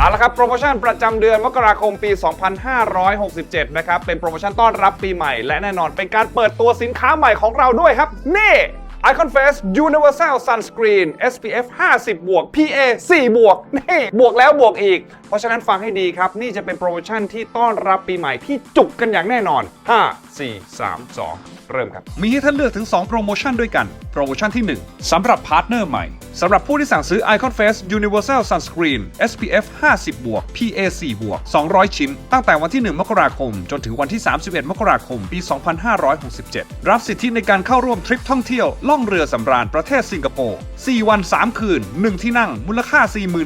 เอาละครับ โปรโมชั่นประจำเดือนมกราคมปี 2567 นะครับ เป็นโปรโมชั่นต้อนรับปีใหม่ และแน่นอนเป็นการเปิดตัวสินค้าใหม่ของเราด้วยครับ นี่ Icon Face Universal Sunscreen SPF 50 บวก PA 4 บวก นี่ บวกแล้วบวกอีก เพราะฉะนั้นฟังให้ดีครับ นี่จะเป็นโปรโมชั่นที่ต้อนรับปีใหม่ที่จุกกันอย่างแน่นอน 5 4 3 2 เริ่มครับ มีให้ท่านเลือกถึง 2 โปรโมชั่นด้วยกัน โปรโมชั่นที่ 1สำหรับพาร์ทเนอร์ใหม่ สำหรับผู้ที่สั่งซื้อ Icon Face Universal Sunscreen SPF 50บวก PA 4บวก200 ชิ้น ตั้งแต่วันที่ 1 มกราคม จนถึงวันที่ 31 มกราคม ปี 2567 รับสิทธิในการเข้าร่วมทริปท่องเที่ยว ล่องเรือสำราญประเทศสิงคโปร์ 4 วัน 3 คืน 1 ที่นั่ง มูลค่า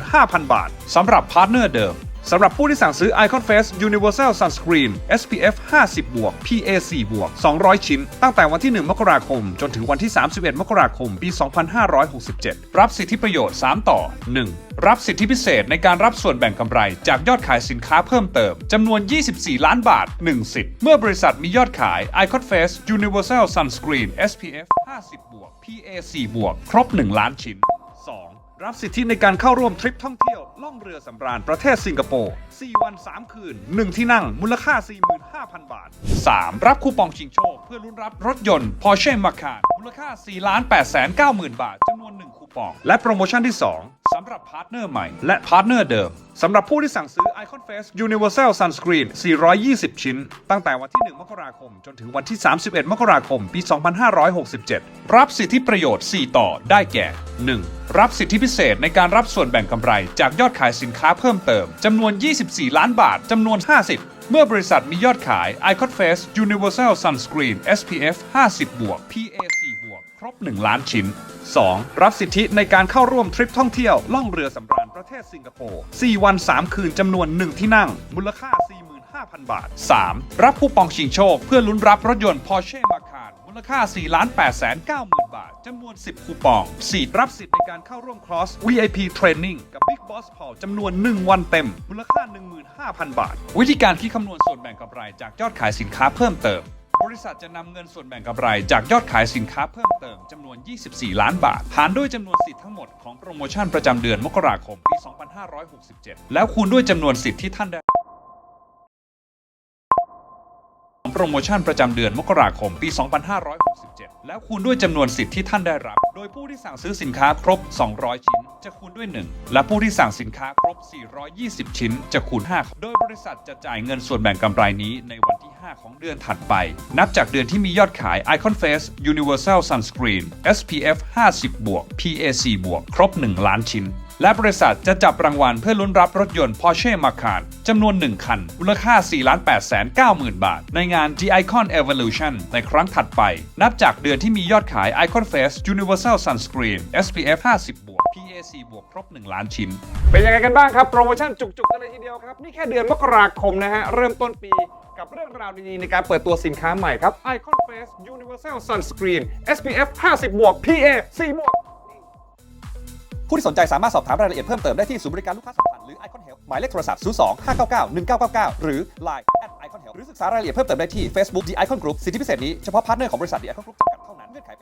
45,000 บาท สำหรับพาร์ทเนอร์เดิม สำหรับผู้ที่สั่งซื้อ Icon Face Universal Sunscreen SPF 50บวก PA 4บวก200 ชิ้น ตั้งแต่วันที่ 1 มกราคม จนถึงวันที่ 31 มกราคม ปี 2567 รับสิทธิประโยชน์ 3 ต่อ 1. รับสิทธิพิเศษในการรับส่วนแบ่งกำไร จากยอดขายสินค้าเพิ่มเติมจำนวน 24 ล้านบาท 1 สิทธิ์ เมื่อบริษัทมียอดขาย Icon Face Universal Sunscreen SPF 50บวก PA 4บวกครบ 1 ล้านชิ้น 2. รับสิทธิในการเข้าร่วมทริปท่องเที่ยว ล่องเรือสำราญประเทศสิงคโปร์ 4 วัน 3 คืน 1 ที่นั่ง มูลค่า 45,000 บาท 3. รับคูปองชิงโชค เพื่อลุ้นรับรถยนต์ Porsche Macan มูลค่า 4 8 9 0 0 0 0 บาทจำนวน 1 คูปอง และโปรโมชั่นที่ 2 สำหรับพาร์ทเนอร์ใหม่และพาร์ทเนอร์เดิมสำหรับผู้ที่สั่งซื้อ Icon Face Universal Sunscreen 420 ชิ้น ตั้งแต่วันที่ 1 มกราคม จนถึงวันที่ 31 มกราคม ปี 2567 รับสิทธิประโยชน์ 4 ต่อได้แก่ 1. รับสิทธิพิเศษในการรับส่วนแบ่งกำไร จากยอดขายสินค้าเพิ่มเติมจำนวน 24 ล้านบาทจำนวน 50 เมื่อบริษัทมียอดขาย Icon Face Universal Sunscreen SPF 50 บวก PA 4บวก ครบ 1 ล้านชิ้น 2. รับสิทธิในการเข้าร่วมทริปท่องเที่ยวล่องเรือสำราญประเทศสิงคโปร์ 4 วัน 3 คืนจำนวน 1 ที่นั่ง มูลค่า 45,000 บาท 3. รับคูปองชิงโชค เพื่อลุ้นรับรถยนต์ Porsche Macan มูลค่า 4 8 9 0 0 0 0 บาท จำนวน 10 คูปอง 4. รับสิทธิ์ในการเข้าร่วมคอร์ส VIP Training กับ Big Boss Paul จำนวน 1 วันเต็ม มูลค่า 15,000 บาท วิธีการคิดคำนวณส่วนแบ่งกำไรจากยอดขายสินค้าเพิ่มเติม บริษัทจะนำเงินส่วนแบ่งกำไร จากยอดขายสินค้าเพิ่มเติมจำนวน 24 ล้านบาท หารด้วยจำนวนสิทธิ์ทั้งหมดของโปรโมชั่นประจำเดือนมกราคมปี 2567 แล้วคูณด้วยจำนวนสิทธิ์ที่ท่านได้โปรโมชั่นประจำเดือนมกราคมปี 2567 แล้วคูณด้วยจำนวนสิทธิ์ที่ท่านได้รับ โดยผู้ที่สั่งซื้อสินค้าครบ 200 ชิ้น จะคูณด้วย 1 และผู้ที่สั่งสินค้าครบ 420 ชิ้น จะคูณ 5 โดยบริษัทจะจ่ายเงินส่วนแบ่งกำไรนี้ในวันที่ 5 ของเดือนถัดไป นับจากเดือนที่มียอดขาย Icon Face Universal Sunscreen SPF 50บวก PAC บวกครบ 1 ล้านชิ้น และบริษัทจะจับรางวัลเพื่อลุ้นรับรถยนต์ Porsche Macan จำนวน 1 คัน มูลค่า 4 8 9 0 0 0 บาท ในงาน The Icon Evolution ในครั้งถัดไป นับจากเดือนที่มียอดขาย Icon Face Universal Sunscreen SPF 50บวก PAC บวกครบ 1 ล้านชิ้น เป็นยังไงกันบ้างครับ โปรโมชั่นจุกๆกันเลยทีเดียวครับ นี่แค่เดือนมกราคมนะฮะ เริ่มต้นปีกับเรื่องราวดีๆ ในการเปิดตัวสินค้าใหม่ครับ Icon Face Universal Sunscreen SPF 50บวก PA 4บวกผู้ที่สนใจสามารถสอบถามรายละเอียดเพิ่มเติมได้ที่ศูนย์บริการลูกค้าสัมพันธ์หรือ Icon Help หมายเลขโทรศัพท์ 02 599 1999 หรือ Line at icon help หรือศึกษารายละเอียดเพิ่มเติมได้ที่ Facebook The Icon Group สิทธิพิเศษนี้เฉพาะพาร์ทเนอร์ของบริษัท The Icon Group จำกัด